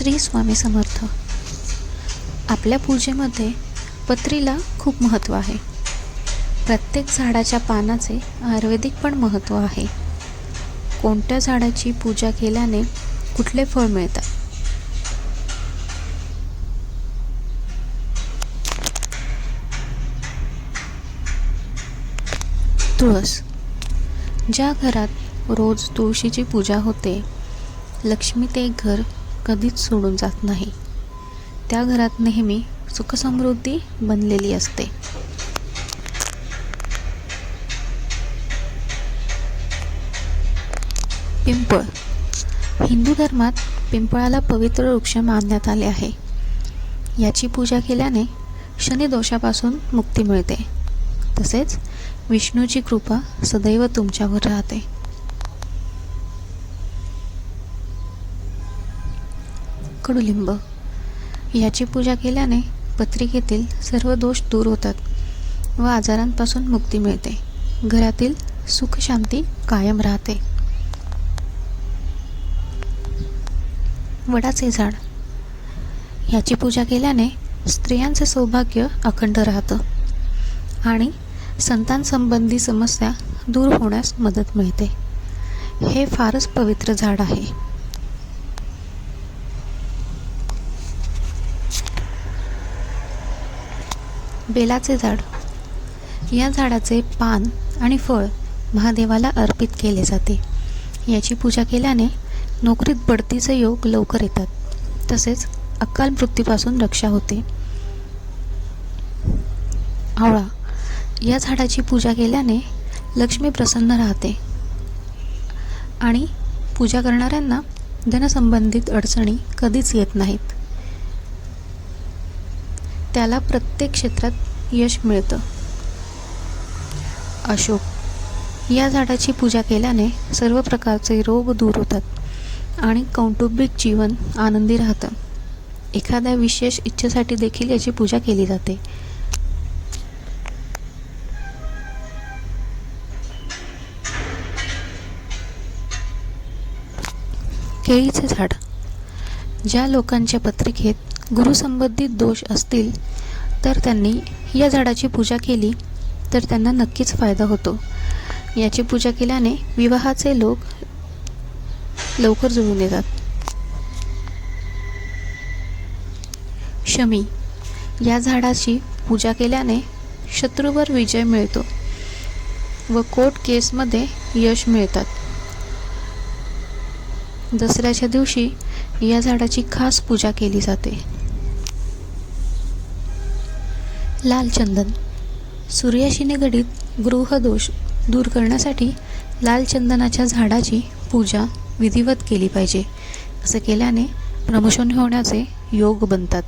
श्री स्वामी समर्थ. आपल्या पूजेमध्ये पत्रीला खूप महत्त्व आहे. प्रत्येक झाडाच्या पानाचे आयुर्वेदिक पण महत्त्व आहे. कोणत्या झाडाची पूजा केल्याने कुठले फळ मिळतात? तुळस. ज्या घरात रोज तुळशीची पूजा होते लक्ष्मी ते घर कधीच सोडून जात नाही. त्या घरात नेहमी सुखसमृद्धी बनलेली असते. पिंपळ. हिंदू धर्मात पिंपळाला पवित्र वृक्ष मानण्यात आले आहे. याची पूजा केल्याने शनिदोषापासून मुक्ती मिळते. तसेच विष्णूची कृपा सदैव तुमच्यावर राहते. कडुलिंब. याची पूजा केल्याने पत्रिकेतील सर्व दोष दूर होतात व आजारांपासून मुक्ती मिळते. घरातील सुखशांती कायम राहते. वडाचे झाड. याची पूजा केल्याने स्त्रियांचे सौभाग्य अखंड राहतं आणि संतान संबंधी समस्या दूर होण्यास मदत मिळते. हे फारच पवित्र झाड आहे. बेलाचे झाड. या झाडाचे पान आणि फळ महादेवाला अर्पित केले जाते. याची पूजा केल्याने नोकरीत बढतीचे योग लवकर येतात. तसेच अकाल मृत्यूपासून रक्षा होते. आवळा. या झाडाची पूजा केल्याने लक्ष्मी प्रसन्न राहते. आणि पूजा करणाऱ्यांना धनसंबंधित अडचणी कधीच येत नाहीत. त्याला प्रत्येक क्षेत्रात यश मिळतं. अशोक या झाडाची पूजा केल्याने सर्व प्रकारचे रोग दूर होतात आणि कौटुंबिक जीवन आनंदी राहतं. एखाद्या विशेष इच्छेसाठी देखील याची पूजा केली जाते. केळीचे झाड ज्या लोकांच्या पत्रिकेत गुरुसंबंधित दोष असतील तर त्यांनी या झाडाची पूजा केली तर त्यांना नक्कीच फायदा होतो. याची पूजा केल्याने विवाहाचे लोक लवकर जुळून येतात. शमी या झाडाची पूजा केल्याने शत्रूवर विजय मिळतो व कोर्ट केसमध्ये यश मिळतात. दसऱ्याच्या दिवशी या झाडाची खास पूजा केली जाते. लाल चंदन. सूर्याशी निगडीत गृहदोष दूर करण्यासाठी लाल चंदनाच्या झाडाची पूजा विधिवत केली पाहिजे. असं केल्याने प्रमोशन होण्याचे योग बनतात.